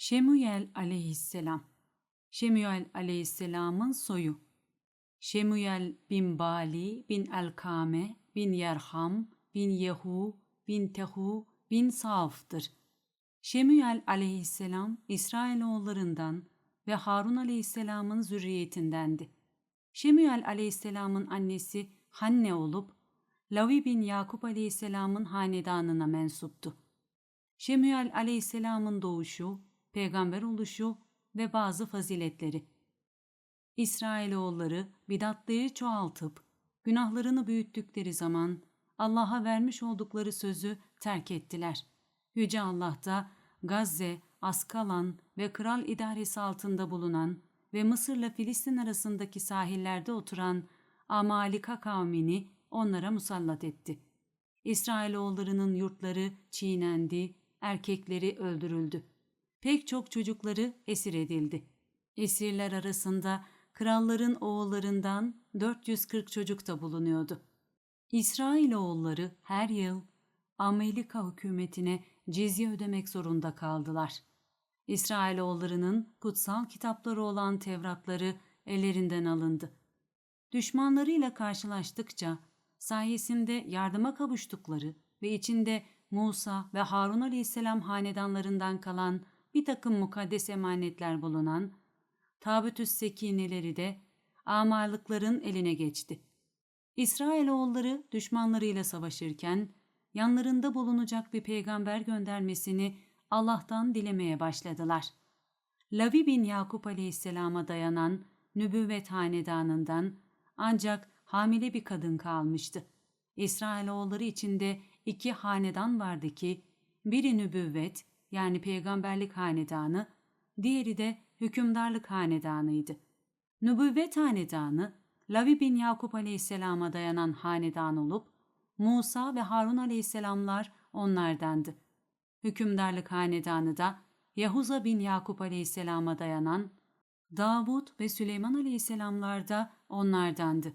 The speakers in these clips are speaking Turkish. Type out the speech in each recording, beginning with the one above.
Şemuyel aleyhisselam Şemuyel aleyhisselamın soyu Şemuyel bin Bali bin Elkame bin Yerham bin Yehu bin Tehu bin Saaf'tır. Şemuyel aleyhisselam İsrailoğullarından ve Harun aleyhisselamın zürriyetindendi. Şemuyel aleyhisselamın annesi Hanne olup Lavi bin Yakup aleyhisselamın hanedanına mensuptu. Şemüel aleyhisselamın doğuşu, peygamber oluşu ve bazı faziletleri. İsrailoğulları bidatları çoğaltıp günahlarını büyüttükleri zaman Allah'a vermiş oldukları sözü terk ettiler. Yüce Allah da Gazze, Askalan ve kral idaresi altında bulunan ve Mısır'la Filistin arasındaki sahillerde oturan Amalika kavmini onlara musallat etti. İsrailoğullarının yurtları çiğnendi, erkekleri öldürüldü. Pek çok çocukları esir edildi. Esirler arasında kralların oğullarından 440 çocuk da bulunuyordu. İsrailoğulları her yıl Amerika hükümetine cizye ödemek zorunda kaldılar. İsrailoğullarının kutsal kitapları olan Tevratları ellerinden alındı. Düşmanlarıyla karşılaştıkça sayesinde yardıma kavuştukları ve içinde Musa ve Harun aleyhisselam hanedanlarından kalan bir takım mukaddes emanetler bulunan tabütüs sekineleri de amarlıkların eline geçti. İsrailoğulları düşmanlarıyla savaşırken yanlarında bulunacak bir peygamber göndermesini Allah'tan dilemeye başladılar. Lavi bin Yakup aleyhisselama dayanan nübüvvet hanedanından ancak hamile bir kadın kalmıştı. İsrailoğulları içinde iki hanedan vardı ki biri nübüvvet yani peygamberlik hanedanı, diğeri de hükümdarlık hanedanıydı. Nübüvvet hanedanı Lavi bin Yakup aleyhisselama dayanan hanedan olup Musa ve Harun aleyhisselamlar onlardandı. Hükümdarlık hanedanı da Yahuza bin Yakup aleyhisselama dayanan Davud ve Süleyman aleyhisselamlar da onlardandı.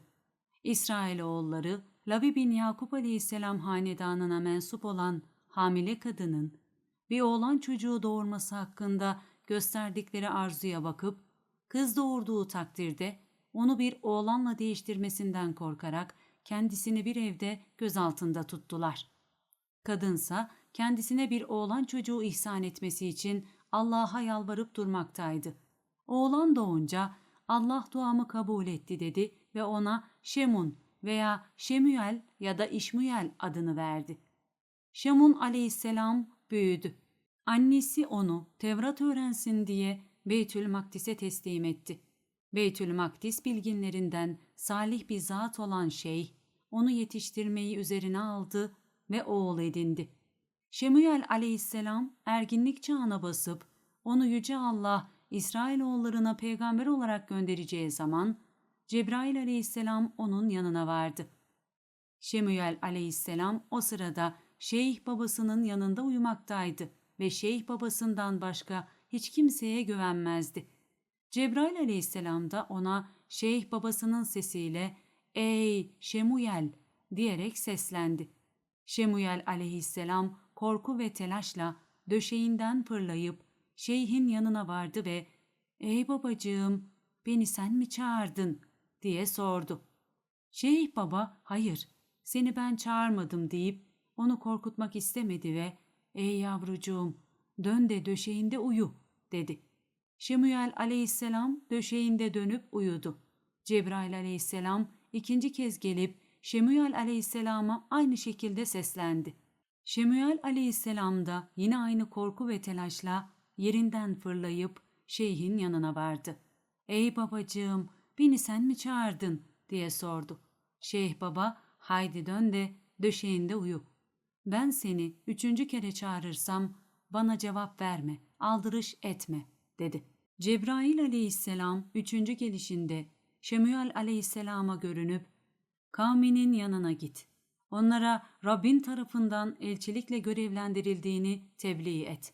İsrailoğulları Lavi bin Yakup aleyhisselam hanedanına mensup olan hamile kadının bir oğlan çocuğu doğurması hakkında gösterdikleri arzuya bakıp kız doğurduğu takdirde onu bir oğlanla değiştirmesinden korkarak kendisini bir evde gözaltında tuttular. Kadınsa kendisine bir oğlan çocuğu ihsan etmesi için Allah'a yalvarıp durmaktaydı. Oğlan doğunca Allah duamı kabul etti dedi ve ona Şemun veya Şemüel ya da İşmüel adını verdi. Şemun aleyhisselam büyüdü. Annesi onu Tevrat öğrensin diye Beytül Makdis'e teslim etti. Beytül Makdis bilginlerinden salih bir zat olan şeyh, onu yetiştirmeyi üzerine aldı ve oğul edindi. Şemüel aleyhisselam erginlik çağına basıp onu Yüce Allah İsrailoğullarına peygamber olarak göndereceği zaman Cebrail aleyhisselam onun yanına vardı. Şemüel aleyhisselam o sırada şeyh babasının yanında uyumaktaydı ve şeyh babasından başka hiç kimseye güvenmezdi. Cebrail aleyhisselam da ona şeyh babasının sesiyle ''Ey Şemuyel!'' diyerek seslendi. Şemuyel aleyhisselam korku ve telaşla döşeğinden fırlayıp şeyhin yanına vardı ve ''Ey babacığım, beni sen mi çağırdın?'' diye sordu. Şeyh baba hayır seni ben çağırmadım deyip onu korkutmak istemedi ve ''Ey yavrucuğum dön de döşeğinde uyu.'' dedi. Şemüel aleyhisselam döşeğinde dönüp uyudu. Cebrail aleyhisselam ikinci kez gelip Şemüel aleyhisselama aynı şekilde seslendi. Şemüel aleyhisselam da yine aynı korku ve telaşla yerinden fırlayıp şeyhin yanına vardı. ''Ey babacığım, beni sen mi çağırdın?'' diye sordu. Şeyh baba, haydi dön de döşeğinde uyu. Ben seni üçüncü kere çağırırsam bana cevap verme, aldırış etme, dedi. Cebrail aleyhisselam üçüncü gelişinde Şemüel aleyhisselama görünüp, kavminin yanına git. Onlara Rabbin tarafından elçilikle görevlendirildiğini tebliğ et.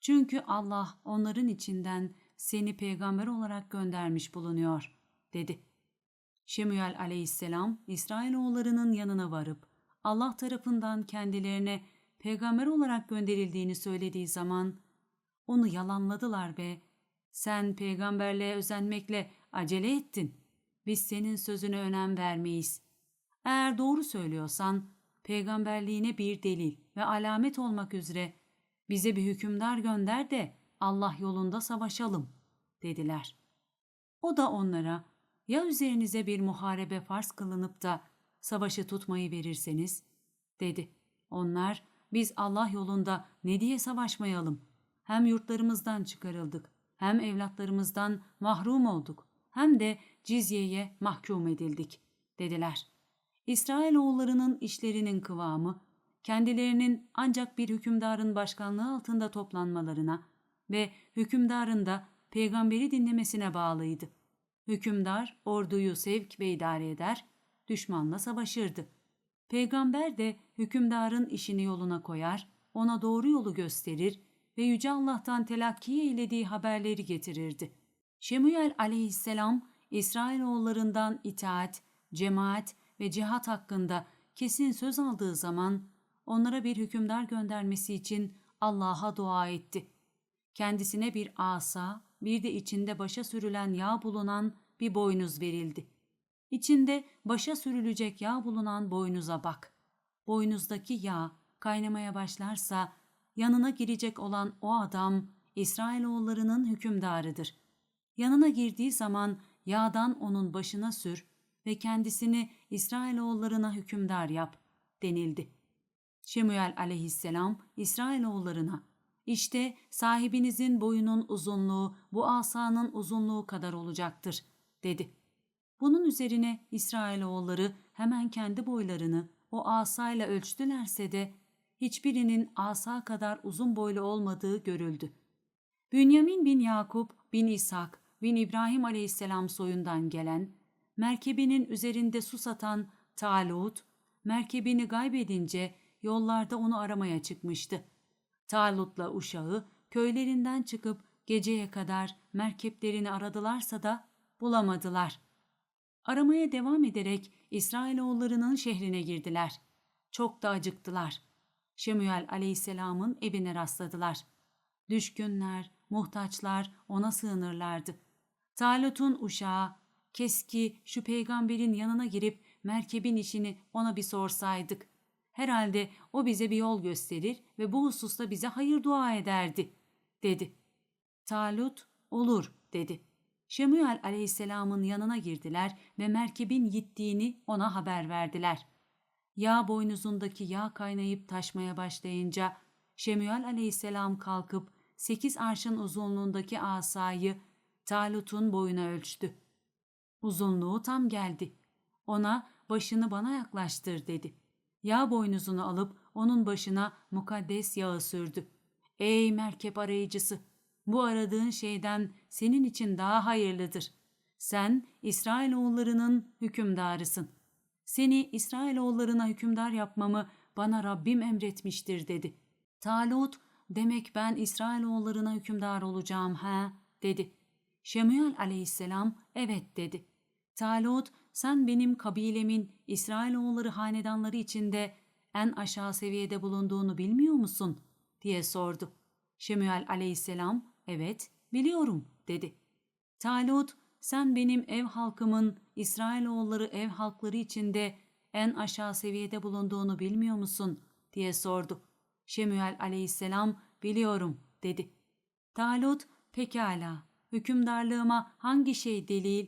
Çünkü Allah onların içinden seni peygamber olarak göndermiş bulunuyor, dedi. Şemüel aleyhisselam İsrailoğullarının yanına varıp Allah tarafından kendilerine peygamber olarak gönderildiğini söylediği zaman onu yalanladılar ve sen peygamberliğe özenmekle acele ettin. Biz senin sözüne önem vermeyiz. Eğer doğru söylüyorsan peygamberliğine bir delil ve alamet olmak üzere bize bir hükümdar gönder de Allah yolunda savaşalım dediler. O da onlara ya üzerinize bir muharebe farz kılınıp da savaşı tutmayı verirseniz dedi. Onlar biz Allah yolunda ne diye savaşmayalım? Hem yurtlarımızdan çıkarıldık, hem evlatlarımızdan mahrum olduk, hem de cizyeye mahkum edildik dediler. İsrailoğullarının işlerinin kıvamı, kendilerinin ancak bir hükümdarın başkanlığı altında toplanmalarına ve hükümdarın da peygamberi dinlemesine bağlıydı. Hükümdar orduyu sevk ve idare eder, düşmanla savaşırdı. Peygamber de hükümdarın işini yoluna koyar, ona doğru yolu gösterir ve Yüce Allah'tan telakki eylediği haberleri getirirdi. Şemüel aleyhisselam, İsrailoğullarından itaat, cemaat ve cihat hakkında kesin söz aldığı zaman onlara bir hükümdar göndermesi için Allah'a dua etti. Kendisine bir asa, bir de içinde başa sürülen yağ bulunan bir boynuz verildi. İçinde başa sürülecek yağ bulunan boynuza bak. Boynuzdaki yağ kaynamaya başlarsa yanına girecek olan o adam İsrailoğullarının hükümdarıdır. Yanına girdiği zaman yağdan onun başına sür ve kendisini İsrailoğullarına hükümdar yap denildi. Şemüel aleyhisselam İsrailoğullarına işte sahibinizin boyunun uzunluğu bu asanın uzunluğu kadar olacaktır dedi. Bunun üzerine İsrailoğulları hemen kendi boylarını o asayla ölçtülerse de hiçbirinin asa kadar uzun boylu olmadığı görüldü. Bünyamin bin Yakup bin İshak bin İbrahim aleyhisselam soyundan gelen, merkebinin üzerinde su satan Talut, merkebini kaybedince yollarda onu aramaya çıkmıştı. Talut'la uşağı köylerinden çıkıp geceye kadar merkeplerini aradılarsa da bulamadılar. Aramaya devam ederek İsrailoğullarının şehrine girdiler. Çok da acıktılar. Şemüel aleyhisselamın evine rastladılar. Düşkünler, muhtaçlar ona sığınırlardı. Talut'un uşağı, keski şu peygamberin yanına girip merkebin işini ona bir sorsaydık. Herhalde o bize bir yol gösterir ve bu hususta bize hayır dua ederdi, dedi. Talut, olur, dedi. Şemüel aleyhisselamın yanına girdiler ve merkebin gittiğini ona haber verdiler. Yağ boynuzundaki yağ kaynayıp taşmaya başlayınca Şemüel aleyhisselam kalkıp sekiz arşın uzunluğundaki asayı Talut'un boyuna ölçtü. Uzunluğu tam geldi. Ona başını bana yaklaştır dedi. Yağ boynuzunu alıp onun başına mukaddes yağı sürdü. Ey merkep arayıcısı! Bu aradığın şeyden senin için daha hayırlıdır. Sen İsrailoğullarının hükümdarısın. Seni İsrailoğullarına hükümdar yapmamı bana Rabbim emretmiştir dedi. Talut, demek ben İsrailoğullarına hükümdar olacağım ha dedi. Şemüel aleyhisselam evet dedi. Talut sen benim kabilemin İsrailoğulları hanedanları içinde en aşağı seviyede bulunduğunu bilmiyor musun? diye sordu. Şemüel aleyhisselam evet biliyorum dedi. Talut sen benim ev halkımın İsrailoğulları ev halkları içinde en aşağı seviyede bulunduğunu bilmiyor musun? diye sordu. Şemüel aleyhisselam biliyorum dedi. Talut pekala hükümdarlığıma hangi şey delil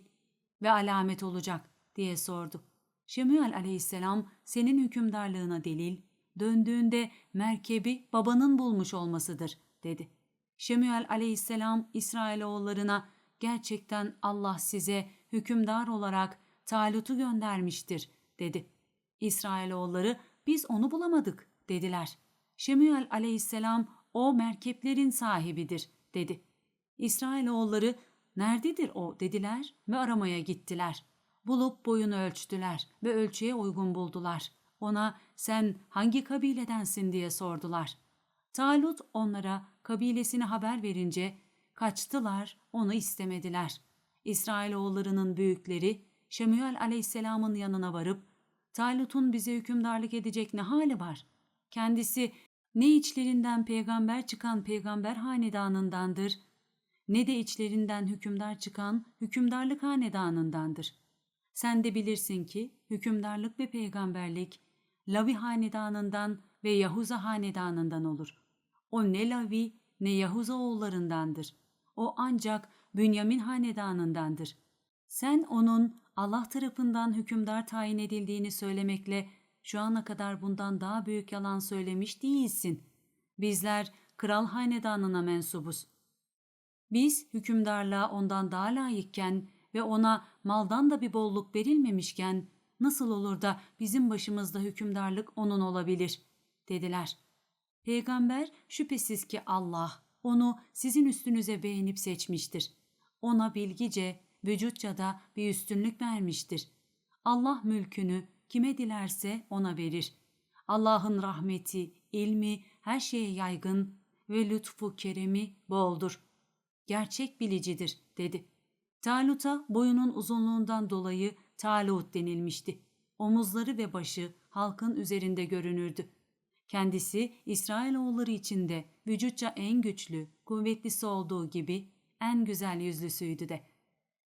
ve alamet olacak diye sordu. Şemüel aleyhisselam senin hükümdarlığına delil, döndüğünde merkebi babanın bulmuş olmasıdır dedi. Şemüel aleyhisselam İsrailoğullarına gerçekten Allah size hükümdar olarak Talut'u göndermiştir dedi. İsrailoğulları biz onu bulamadık dediler. Şemüel aleyhisselam o merkeplerin sahibidir dedi. İsrailoğulları nerededir o dediler ve aramaya gittiler. Bulup boyunu ölçtüler ve ölçüye uygun buldular. Ona sen hangi kabiledensin diye sordular. Talut onlara kabilesini haber verince kaçtılar, onu istemediler. İsrailoğullarının büyükleri Şemüel aleyhisselamın yanına varıp Talut'un bize hükümdarlık edecek ne hali var? Kendisi Ne içlerinden peygamber çıkan peygamber hanedanındandır, ne de içlerinden hükümdar çıkan hükümdarlık hanedanındandır. Sen de bilirsin ki hükümdarlık ve peygamberlik Lavi hanedanından ve Yahuza hanedanından olur. O ne Lavi ne Yahuza oğullarındandır. O ancak Bünyamin hanedanındandır. Sen onun Allah tarafından hükümdar tayin edildiğini söylemekle şu ana kadar bundan daha büyük yalan söylemiş değilsin. Bizler kral hanedanına mensubuz. Biz hükümdarlığa ondan daha layıkken ve ona maldan da bir bolluk verilmemişken nasıl olur da bizim başımızda hükümdarlık onun olabilir dediler. Peygamber şüphesiz ki Allah onu sizin üstünüze beğenip seçmiştir. Ona bilgice, vücutça da bir üstünlük vermiştir. Allah mülkünü kime dilerse ona verir. Allah'ın rahmeti, ilmi her şeye yaygın ve lütfu keremi boldur. Gerçek bilicidir dedi. Talut'a boyunun uzunluğundan dolayı Talut denilmişti. Omuzları ve başı halkın üzerinde görünürdü. Kendisi İsrailoğulları içinde vücutça en güçlü, kuvvetlisi olduğu gibi en güzel yüzlüsüydü de.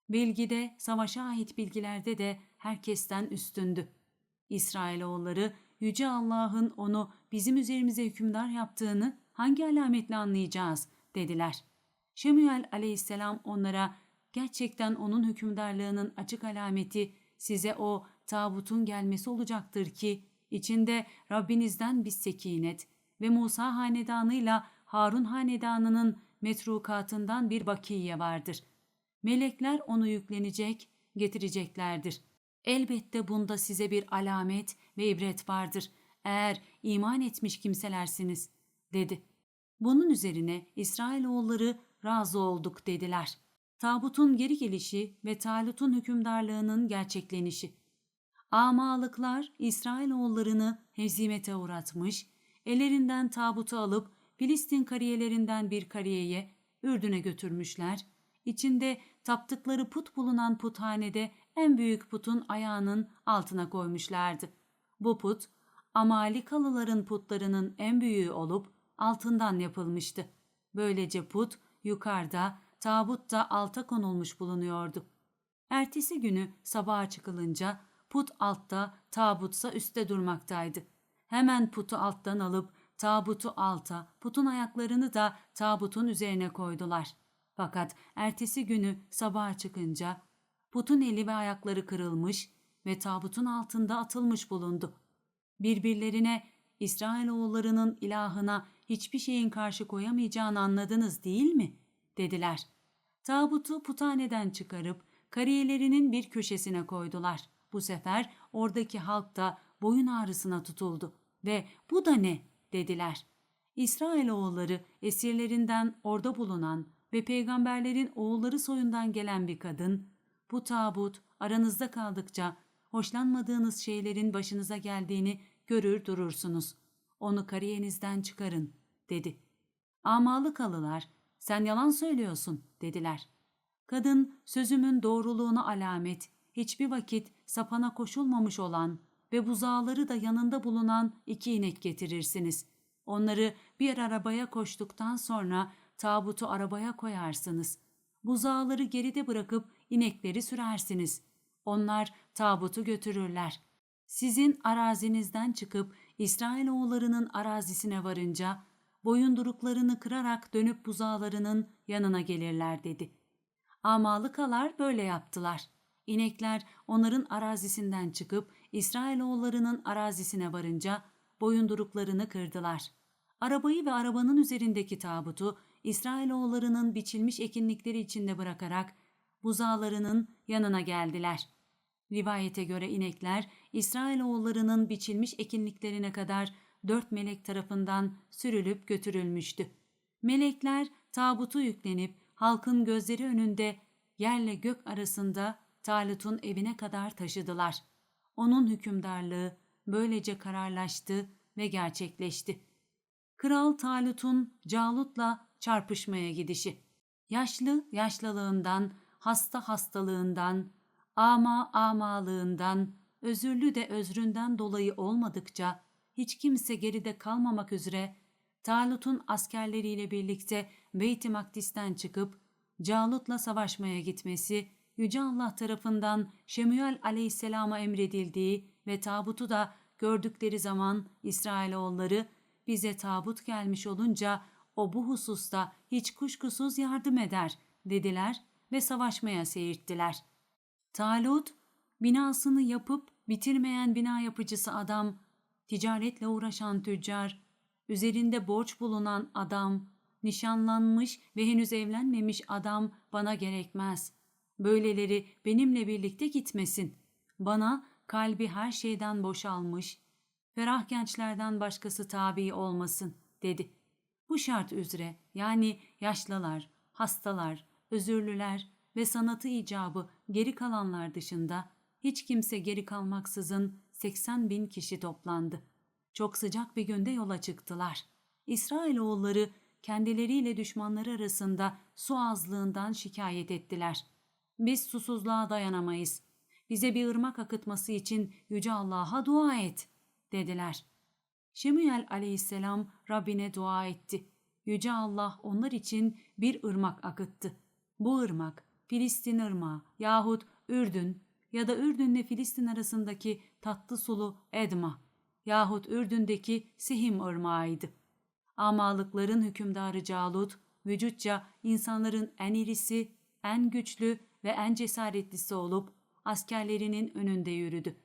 Bilgide, savaşa ait bilgilerde de herkesten üstündü. İsrailoğulları Yüce Allah'ın onu bizim üzerimize hükümdar yaptığını hangi alametle anlayacağız dediler. Şemüel aleyhisselam onlara gerçekten onun hükümdarlığının açık alameti size o tabutun gelmesi olacaktır ki içinde Rabbinizden bir sekinet ve Musa hanedanıyla Harun hanedanının metrukatından bir bakiye vardır. Melekler onu yüklenecek, getireceklerdir. Elbette bunda size bir alamet ve ibret vardır. Eğer iman etmiş kimselersiniz, dedi. Bunun üzerine İsrailoğulları razı olduk dediler. Tabutun geri gelişi ve Talut'un hükümdarlığının gerçeklenişi. Amalıklar İsrailoğullarını hezimete uğratmış, ellerinden tabutu alıp Filistin kariyelerinden bir kariyeye Ürdün'e götürmüşler. İçinde taptıkları put bulunan puthanede en büyük putun ayağının altına koymuşlardı. Bu put, Amalikalıların putlarının en büyüğü olup altından yapılmıştı. Böylece put yukarıda, tabut da alta konulmuş bulunuyordu. Ertesi günü sabaha çıkılınca put altta, tabutsa üstte durmaktaydı. Hemen putu alttan alıp tabutu alta, putun ayaklarını da tabutun üzerine koydular. Fakat ertesi günü sabaha çıkınca putun eli ve ayakları kırılmış ve tabutun altında atılmış bulundu. Birbirlerine İsrailoğullarının ilahına hiçbir şeyin karşı koyamayacağını anladınız değil mi? dediler. Tabutu puthaneden çıkarıp kariyelerinin bir köşesine koydular. Bu sefer oradaki halk da boyun ağrısına tutuldu ve bu da ne dediler. İsrailoğulları esirlerinden orada bulunan ve peygamberlerin oğulları soyundan gelen bir kadın, bu tabut aranızda kaldıkça hoşlanmadığınız şeylerin başınıza geldiğini görür durursunuz. Onu kariyenizden çıkarın, dedi. Amalı kalılar, sen yalan söylüyorsun, dediler. Kadın, sözümün doğruluğuna alamet, hiçbir vakit sapana koşulmamış olan ve buzağları da yanında bulunan iki inek getirirsiniz. Onları bir arabaya koştuktan sonra tabutu arabaya koyarsınız. Buzağları geride bırakıp inekleri sürersiniz. Onlar tabutu götürürler. Sizin arazinizden çıkıp İsrailoğullarının arazisine varınca boyunduruklarını kırarak dönüp buzağlarının yanına gelirler dedi. Amalıkalar böyle yaptılar. İnekler onların arazisinden çıkıp İsrailoğullarının arazisine varınca boyunduruklarını kırdılar. Arabayı ve arabanın üzerindeki tabutu İsrailoğullarının biçilmiş ekinlikleri içinde bırakarak buzağlarının yanına geldiler. Rivayete göre inekler İsrailoğullarının biçilmiş ekinliklerine kadar dört melek tarafından sürülüp götürülmüştü. Melekler tabutu yüklenip halkın gözleri önünde yerle gök arasında Talut'un evine kadar taşıdılar. Onun hükümdarlığı böylece kararlaştı ve gerçekleşti. Kral Talut'un Calut'la çarpışmaya gidişi. Yaşlı yaşlılığından, hasta hastalığından, ama amalığından, özürlü de özründen dolayı olmadıkça hiç kimse geride kalmamak üzere Talut'un askerleriyle birlikte Beyt-i Makdis'ten çıkıp Calut'la savaşmaya gitmesi, Yüce Allah tarafından Şemüel aleyhisselama emredildiği ve tabutu da gördükleri zaman İsrailoğulları bize tabut gelmiş olunca o bu hususta hiç kuşkusuz yardım eder dediler ve savaşmaya seyirttiler. Talut, binasını yapıp bitirmeyen bina yapıcısı adam, ticaretle uğraşan tüccar, üzerinde borç bulunan adam, nişanlanmış ve henüz evlenmemiş adam bana gerekmez. Böyleleri benimle birlikte gitmesin. Bana kalbi her şeyden boşalmış, ferah gençlerden başkası tabi olmasın, dedi. Bu şart üzere yani yaşlılar, hastalar, özürlüler ve sanatı icabı geri kalanlar dışında hiç kimse geri kalmaksızın 80 bin kişi toplandı. Çok sıcak bir günde yola çıktılar. İsrailoğulları kendileriyle düşmanları arasında su azlığından şikayet ettiler. Biz susuzluğa dayanamayız. Bize bir ırmak akıtması için Yüce Allah'a dua et, dediler. Şemüel aleyhisselam Rabbine dua etti. Yüce Allah onlar için bir ırmak akıttı. Bu ırmak Filistin ırmağı yahut Ürdün ya da Ürdünle Filistin arasındaki tatlı sulu Edma yahut Ürdün'deki Sihim ırmağıydı. Amalıkların hükümdarı Calut, vücutça insanların en irisi, en güçlü ve en cesaretlisi olup askerlerinin önünde yürüdü.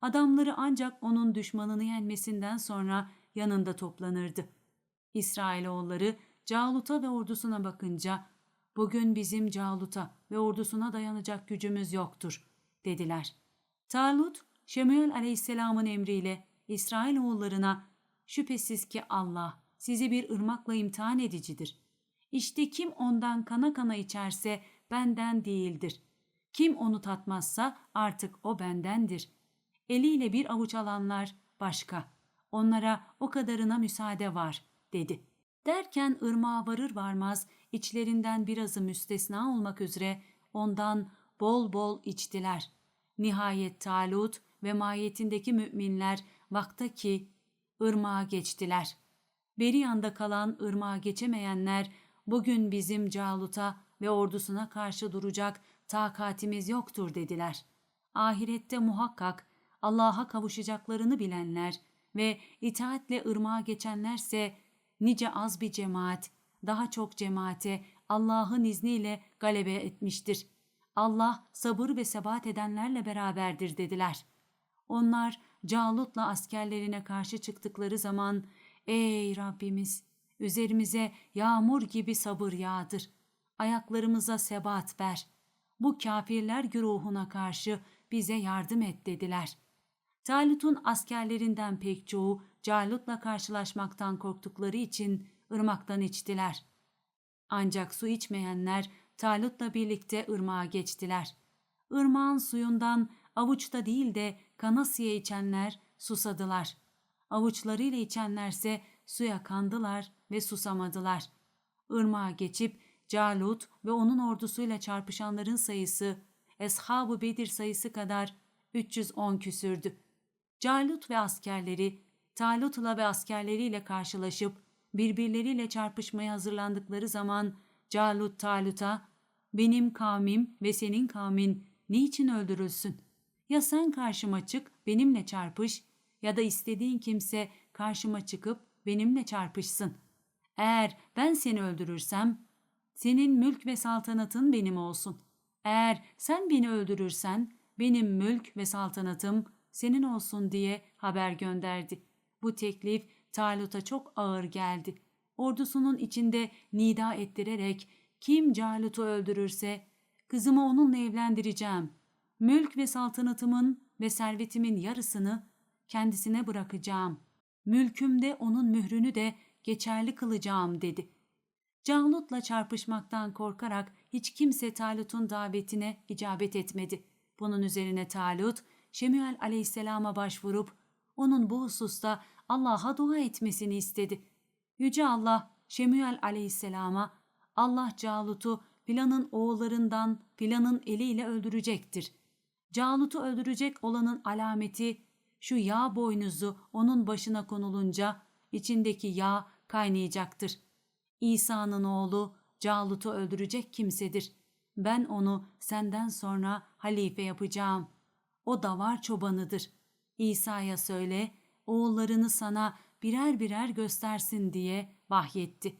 Adamları ancak onun düşmanını yenmesinden sonra yanında toplanırdı. İsrailoğulları Calut'a ve ordusuna bakınca bugün bizim Calut'a ve ordusuna dayanacak gücümüz yoktur dediler. Talut, Şemüel aleyhisselamın emriyle İsrailoğullarına şüphesiz ki Allah sizi bir ırmakla imtihan edicidir. İşte kim ondan kana kana içerse benden değildir. Kim onu tatmazsa artık o bendendir. Eliyle bir avuç alanlar başka. Onlara o kadarına müsaade var, dedi. Derken ırmağa varır varmaz içlerinden birazı müstesna olmak üzere ondan bol bol içtiler. Nihayet Talut ve mahiyetindeki müminler vakta ki ırmağa geçtiler. Beri yanda kalan ırmağa geçemeyenler bugün bizim Calut'a ve ordusuna karşı duracak takatimiz yoktur dediler. Ahirette muhakkak Allah'a kavuşacaklarını bilenler ve itaatle ırmağa geçenlerse nice az bir cemaat, daha çok cemaate Allah'ın izniyle galebe etmiştir. Allah sabır ve sebat edenlerle beraberdir dediler. Onlar Calut'la askerlerine karşı çıktıkları zaman ey Rabbimiz üzerimize yağmur gibi sabır yağdır. Ayaklarımıza sebat ver. Bu kafirler güruhuna karşı bize yardım et dediler. Talut'un askerlerinden pek çoğu Calut'la karşılaşmaktan korktukları için ırmaktan içtiler. Ancak su içmeyenler Talut'la birlikte ırmağa geçtiler. Irmağın suyundan avuçta değil de kanasıya içenler susadılar. Avuçlarıyla içenlerse suya kandılar ve susamadılar. Irmağa geçip Calut ve onun ordusuyla çarpışanların sayısı Eshab-ı Bedir sayısı kadar 310 küsürdü. Calut ve askerleri Talut'la ve askerleriyle karşılaşıp birbirleriyle çarpışmaya hazırlandıkları zaman Calut Talut'a benim kavmim ve senin kavmin niçin öldürülsün? Ya sen karşıma çık benimle çarpış ya da istediğin kimse karşıma çıkıp benimle çarpışsın. Eğer ben seni öldürürsem senin mülk ve saltanatın benim olsun. Eğer sen beni öldürürsen benim mülk ve saltanatım senin olsun diye haber gönderdi. Bu teklif Talut'a çok ağır geldi. Ordusunun içinde nida ettirerek kim Calut'u öldürürse kızımı onunla evlendireceğim. Mülk ve saltanatımın ve servetimin yarısını kendisine bırakacağım. Mülkümde onun mührünü de geçerli kılacağım dedi. Calut'la çarpışmaktan korkarak hiç kimse Talut'un davetine icabet etmedi. Bunun üzerine Talut, Şemüel aleyhisselama başvurup onun bu hususta Allah'a dua etmesini istedi. Yüce Allah Şemüel aleyhisselama Allah Calut'u Filan'ın oğullarından Filan'ın eliyle öldürecektir. Calut'u öldürecek olanın alameti şu yağ boynuzu onun başına konulunca içindeki yağ kaynayacaktır. İsa'nın oğlu Calut'u öldürecek kimsedir. Ben onu senden sonra halife yapacağım. O davar çobanıdır. İsa'ya söyle, oğullarını sana birer birer göstersin diye vahyetti.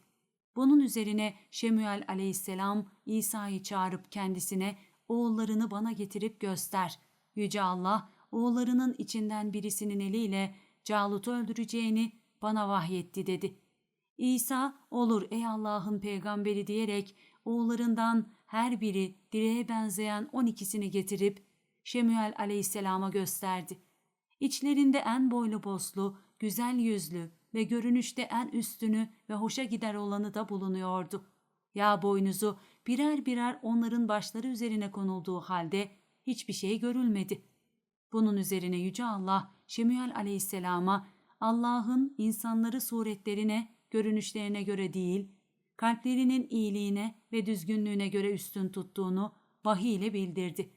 Bunun üzerine Şemüel aleyhisselam İsa'yı çağırıp kendisine oğullarını bana getirip göster. Yüce Allah oğullarının içinden birisinin eliyle Calut'u öldüreceğini bana vahyetti dedi. İsa olur ey Allah'ın peygamberi diyerek oğullarından her biri direğe benzeyen on ikisini getirip Şemüel aleyhisselama gösterdi. İçlerinde en boylu poslu, güzel yüzlü ve görünüşte en üstünü ve hoşa gider olanı da bulunuyordu. Yağ boynuzu birer birer onların başları üzerine konulduğu halde hiçbir şey görülmedi. Bunun üzerine Yüce Allah Şemüel aleyhisselama Allah'ın insanları suretlerine, görünüşlerine göre değil, kalplerinin iyiliğine ve düzgünlüğüne göre üstün tuttuğunu vahiy ile bildirdi.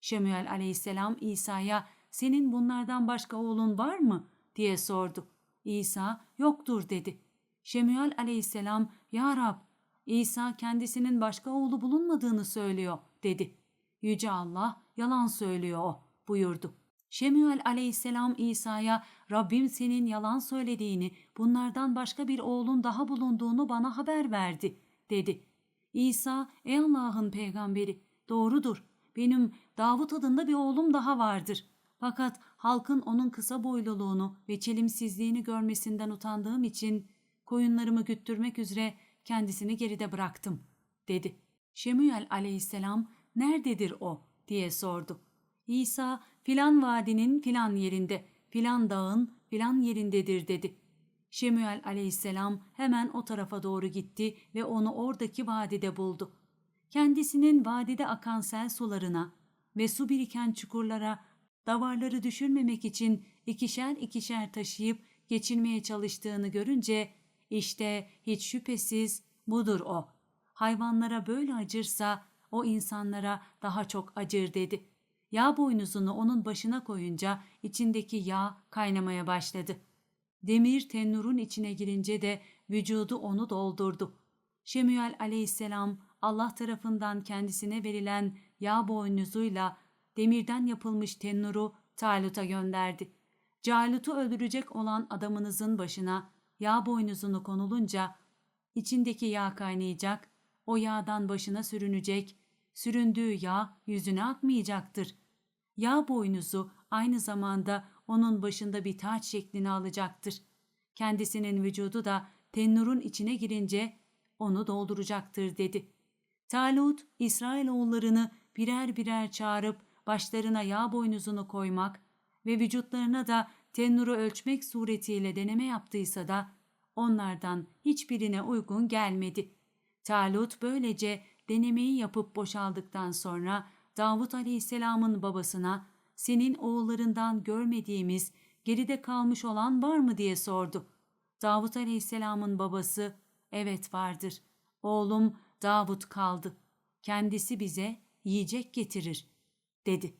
Şemüel aleyhisselam İsa'ya senin bunlardan başka oğlun var mı diye sordu. İsa yoktur dedi. Şemüel aleyhisselam ya Rab İsa kendisinin başka oğlu bulunmadığını söylüyor dedi. Yüce Allah yalan söylüyor o buyurdu. Şemüel aleyhisselam İsa'ya Rabbim senin yalan söylediğini, bunlardan başka bir oğlun daha bulunduğunu bana haber verdi dedi. İsa ey Allah'ın peygamberi doğrudur benim Davut adında bir oğlum daha vardır. Fakat halkın onun kısa boyluluğunu ve çelimsizliğini görmesinden utandığım için koyunlarımı güttürmek üzere kendisini geride bıraktım, dedi. Şemüel aleyhisselam nerededir o diye sordu. İsa filan vadinin filan yerinde, filan dağın filan yerindedir dedi. Şemüel aleyhisselam hemen o tarafa doğru gitti ve onu oradaki vadide buldu. Kendisinin vadide akan sel sularına ve su biriken çukurlara davarları düşürmemek için ikişer ikişer taşıyıp geçirmeye çalıştığını görünce işte hiç şüphesiz budur o. Hayvanlara böyle acırsa o insanlara daha çok acır dedi. Yağ boynuzunu onun başına koyunca içindeki yağ kaynamaya başladı. Demir tennurun içine girince de vücudu onu doldurdu. Şemüel aleyhisselam Allah tarafından kendisine verilen yağ boynuzuyla demirden yapılmış tennuru Talut'a gönderdi. Calut'u öldürecek olan adamınızın başına yağ boynuzunu konulunca içindeki yağ kaynayacak, o yağdan başına sürünecek, süründüğü yağ yüzüne akmayacaktır. Yağ boynuzu aynı zamanda onun başında bir taç şeklini alacaktır. Kendisinin vücudu da tennurun içine girince onu dolduracaktır dedi. Talut, İsrailoğullarını birer birer çağırıp başlarına yağ boynuzunu koymak ve vücutlarına da tennuru ölçmek suretiyle deneme yaptıysa da onlardan hiçbirine uygun gelmedi. Talut böylece denemeyi yapıp boşaldıktan sonra Davut Aleyhisselam'ın babasına senin oğullarından görmediğimiz geride kalmış olan var mı diye sordu. Davut Aleyhisselam'ın babası evet vardır. Oğlum Davut kaldı. Kendisi bize yiyecek getirir dedi.